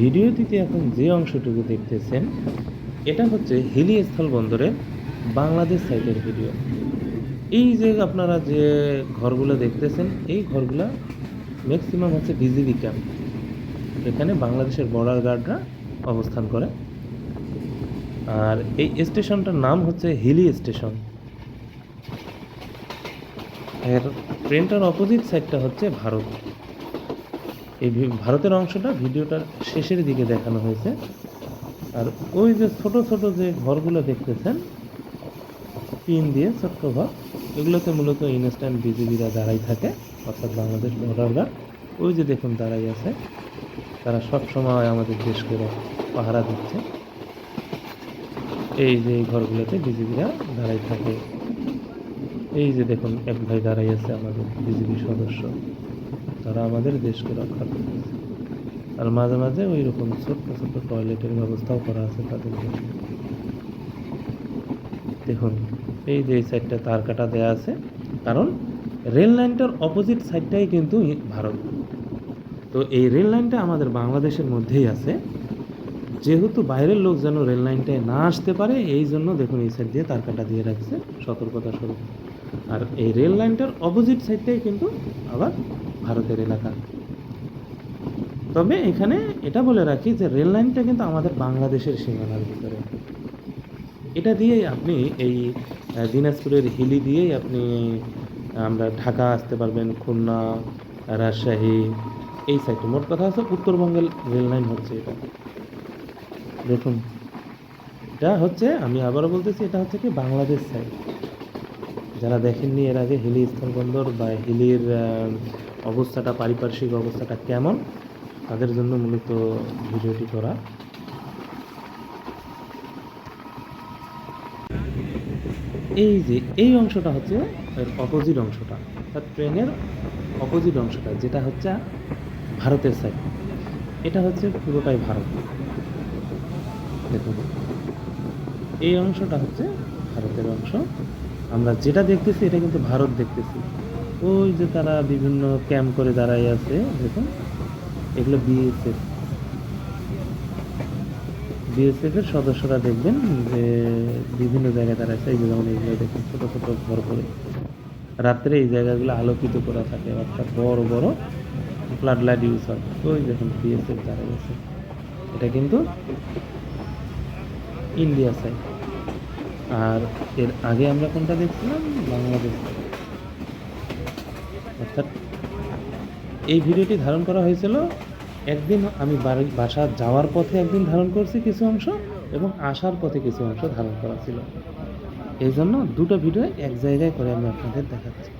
ভিডিওটিতে এখন যে অংশটুকু দেখতেছেন, এটা হচ্ছে হিলি স্থল বন্দরের বাংলাদেশ সাইটের ভিডিও। এই যে আপনারা যে ঘরগুলো দেখতেছেন, এই ঘরগুলো ম্যাক্সিমাম হচ্ছে বিজিবি ক্যাম্প এখানে বাংলাদেশের বর্ডার গার্ডরা অবস্থান করে। আর এই স্টেশনটার নাম হচ্ছে হিলি স্টেশন। এর ট্রেনটার অপোজিট সাইডটা হচ্ছে ভারত। এই ভারতের অংশটা ভিডিওটার শেষের দিকে দেখানো হয়েছে। আর ওই যে ছোট ছোট যে ঘরগুলো দেখতেছেন পিন দিয়ে ছোট্ট ঘর, এগুলোতে মূলত ইনস্ট্যান্ট বিজিবিরা দাঁড়াই থাকে, অর্থাৎ বাংলাদেশ বর্ডার গার্ড ওই যে দেখুন দাঁড়াই আছে। তারা সব সময় আমাদের দেশকে পাহারা দিচ্ছে। এই যে ঘরগুলোতে বিজিবিরা দাঁড়াই থাকে, এই যে দেখুন এক ভাই দাঁড়াই আছে আমাদের বিজিবি সদস্য। তারা আমাদের দেশকে রক্ষা করতেছে। আর মাঝে মাঝে ওই রকম ছোট্ট ছোট্ট টয়লেটের ব্যবস্থাও করা আছে তাদের দেখুন, এই যে সাইডটা তার কাটা দেয়া আছে, কারণ রেল লাইনটার অপোজিট সাইডটাই কিন্তু ভারত। তো এই রেল লাইনটা আমাদের বাংলাদেশের মধ্যেই আছে। যেহেতু বাইরের লোক যেন রেল লাইনটায় না আসতে পারে, এই জন্য দেখুন এই সাইড দিয়ে তার কাটা দিয়ে রাখছে সতর্কতা স্বরূপ। আর এই রেল লাইনটার অপোজিট সাইডটাই কিন্তু আবার ভারতের এলাকা। তবে এখানে এটা বলে রাখি যে রেল লাইনটা কিন্তু আমাদের বাংলাদেশের সীমানার ভিতরে। এটা দিয়েই আপনি এই দিনাজপুরের হিলি দিয়েই আপনি, আমরা ঢাকা আসতে পারবেন, খুলনা, রাজশাহী, এই সাইডে। মোট কথা হচ্ছে উত্তরবঙ্গের রেল লাইন হচ্ছে এটা। দেখুন, এটা হচ্ছে, আমি আবারও বলতেছি, এটা হচ্ছে কি বাংলাদেশ সাইড যারা দেখেননি এর আগে হিলি স্থলবন্দর বা হিলির অবস্থাটা, পারিপার্শ্বিক অবস্থাটা কেমন, তাদের জন্য মূলত ভিডিওটি করা। এই যে, এই অংশটা হচ্ছে এর অপোজিট অংশটা, অর্থাৎ ট্রেনের অপোজিট অংশটা, যেটা হচ্ছে ভারতের সাইড এটা হচ্ছে পুরোটাই ভারত। দেখুন, এই অংশটা হচ্ছে ভারতের অংশ। আমরা যেটা দেখতেছি, এটা কিন্তু ভারত দেখতেছি। ওই যে তারা বিভিন্ন ক্যাম্প করে দাঁড়াই আছে, দেখুন। এগুলো বিএসএফ বিএসএফ এর সদস্যরা দেখবেন যে বিভিন্ন জায়গায় তারা আছে, এই যে যেমন এইগুলো দেখুন, ছোট ছোট ঘর করে। রাত্রে এই জায়গাগুলো আলোকিত করা থাকে, অর্থাৎ বড় বড় ফ্লাড লাইট ইউজ হয়। ওই দেখুন বিএসএফ দাঁড়াই আছে। এটা কিন্তু ইন্ডিয়া সাইড আর এর আগে আমরা কোনটা দেখছিলাম? বাংলাদেশ। অর্থাৎ এই ভিডিওটি ধারণ করা হয়েছিল একদিন আমি বাড়ি, বাসা যাওয়ার পথে একদিন ধারণ করছি কিছু অংশ এবং আসার পথে কিছু অংশ ধারণ করা ছিল। এই জন্য দুটো ভিডিও এক জায়গায় করে আমি আপনাদের দেখাচ্ছি।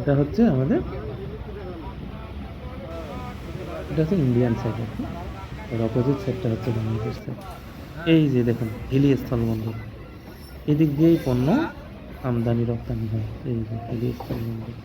এটা হচ্ছে আমাদের, এটা হচ্ছে ইন্ডিয়ান সাইড এর অপোজিট সাইডটা হচ্ছে বাংলাদেশ সাইড এই যে দেখুন হিলি স্থল বন্দর এদিক দিয়েই পণ্য আমদানি রপ্তানি হয়। এই যে হিলি স্থলবন্দর